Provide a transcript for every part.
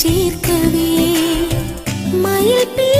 ചേർക്കവേ. മയിൽ പീലി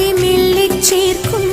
നോക്കുന്നു ചേർക്കും